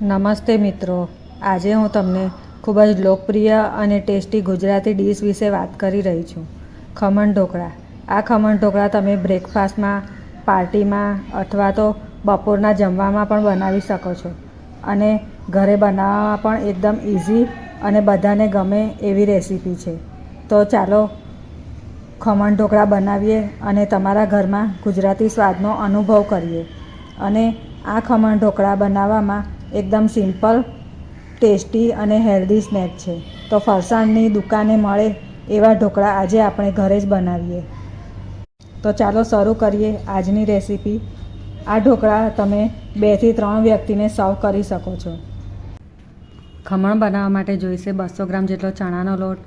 નમસ્તે મિત્રો. આજે હું તમને ખૂબ જ લોકપ્રિય અને ટેસ્ટી ગુજરાતી ડીશ વિશે વાત કરી રહી છું. ખમણ ઢોકળા. આ ખમણ ઢોકળા તમે બ્રેકફાસ્ટમાં, પાર્ટીમાં અથવા તો બપોરના જમવામાં પણ બનાવી શકો છો. અને ઘરે બનાવવામાં પણ એકદમ ઇઝી અને બધાને ગમે એવી રેસીપી છે. તો ચાલો ખમણ ઢોકળા બનાવીએ અને તમારા ઘરમાં ગુજરાતી સ્વાદનો અનુભવ કરીએ. અને આ ખમણ ઢોકળા બનાવવામાં એકદમ સિમ્પલ, ટેસ્ટી અને હેલ્ધી સ્નેક છે. તો ફરસાણની દુકાને મળે એવા ઢોકળા આજે આપણે ઘરે જ બનાવીએ. તો ચાલો શરૂ કરીએ આજની રેસીપી. આ ઢોકળા તમે બેથી ત્રણ વ્યક્તિને સર્વ કરી શકો છો. ખમણ બનાવવા માટે જોઈશે બસો ગ્રામ જેટલો ચણાનો લોટ,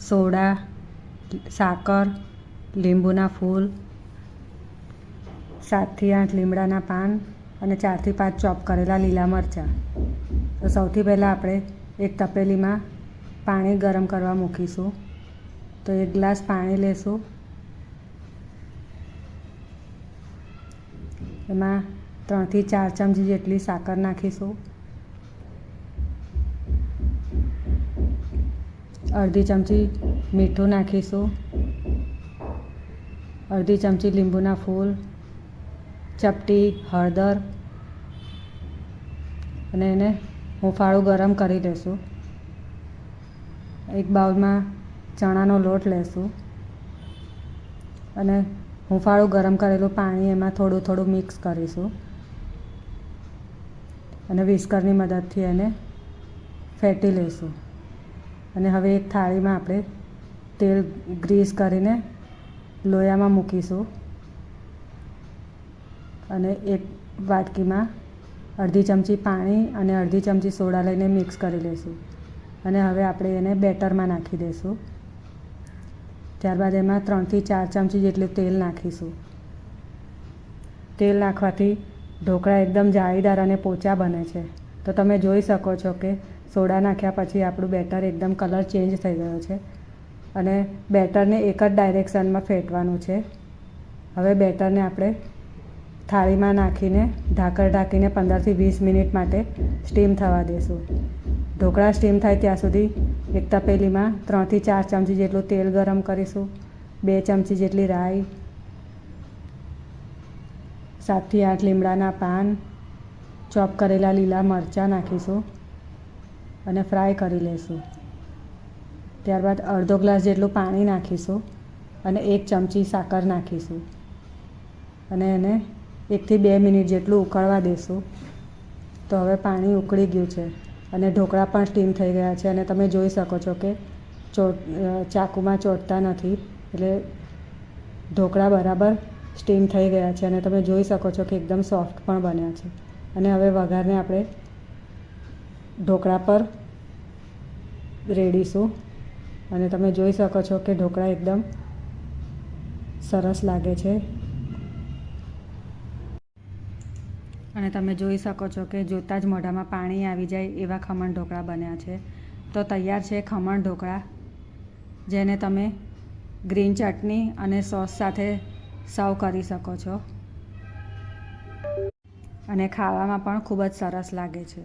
સોડા, સાકર, લીંબુના ફૂલ, સાતથી આઠ લીમડાના પાન અને ચારથી પાંચ ચોપ કરેલા લીલા મરચાં. તો સૌથી પહેલાં આપણે એક તપેલીમાં પાણી ગરમ કરવા મૂકીશું. તો એક ગ્લાસ પાણી લેશું. એમાં ત્રણથી ચાર ચમચી જેટલી સાકર નાખીશું. અડધી ચમચી મીઠું નાખીશું. અડધી ચમચી લીંબુના ફૂલ. ચપટી, હળદર અને એને હુંફાળું ગરમ કરી લેશું. એક બાઉલમાં ચણાનો લોટ લેશું અને હુંફાળું ગરમ કરેલું પાણી એમાં થોડું થોડું મિક્સ કરીશું અને વિસ્કરની મદદથી એને ફેટી લઈશું અને હવે એક થાળીમાં આપણે તેલ ગ્રીસ કરીને લોયામાં મૂકીશું. અને એક વાટકીમાં અડધી ચમચી પાણી અને અડધી ચમચી સોડા લઈને મિક્સ કરી લઈશું અને હવે આપણે એને બેટરમાં નાખી દઈશું ત્યારબાદ એમાં ત્રણથી ચાર ચમચી જેટલું તેલ નાખીશું. તેલ નાખવાથી ઢોકળા એકદમ જાળીદાર અને પોચા બને છે. તો તમે જોઈ શકો છો કે સોડા નાખ્યા પછી આપણું બેટર એકદમ કલર ચેન્જ થઈ ગયો છે. અને બેટરને એક જ ડાયરેક્શનમાં ફેટવાનું છે. હવે બેટરને આપણે થાળીમાં નાખીને ઢાંકર ઢાંકીને પંદરથી વીસ મિનિટ માટે સ્ટીમ થવા દઈશું ઢોકળા સ્ટીમ થાય ત્યાં સુધી એક તપેલીમાં ત્રણથી ચાર ચમચી જેટલું તેલ ગરમ કરીશું, બે ચમચી જેટલી રાઈ, સાતથી આઠ લીમડાના પાન, ચોપ કરેલા લીલા મરચાં નાખીશું અને ફ્રાય કરી લઈશું ત્યારબાદ અડધો ગ્લાસ જેટલું પાણી નાખીશું અને એક ચમચી સાકર નાખીશું અને એને એકથી બે મિનિટ જેટલું ઉકળવા દઈશું તો હવે પાણી ઉકળી ગયું છે અને ઢોકળા પણ સ્ટીમ થઈ ગયા છે અને તમે જોઈ શકો છો કે ચોટ ચાકુમાં ચોટતા નથી. એટલે ઢોકળા બરાબર સ્ટીમ થઈ ગયા છે અને તમે જોઈ શકો છો કે એકદમ સોફ્ટ પણ બન્યા છે. અને હવે વઘારને આપણે ઢોકળા પર રેડીશું. અને તમે જોઈ શકો છો કે ઢોકળા એકદમ સરસ લાગે છે. અને તમે જોઈ શકો છો કે જોતાં જ મોઢામાં પાણી આવી જાય એવા ખમણ ઢોકળા બન્યા છે. તો તૈયાર છે ખમણ ઢોકળા, જેને તમે ગ્રીન ચટણી અને સોસ સાથે સર્વ કરી શકો છો. અને ખાવામાં પણ ખૂબ જ સરસ લાગે છે.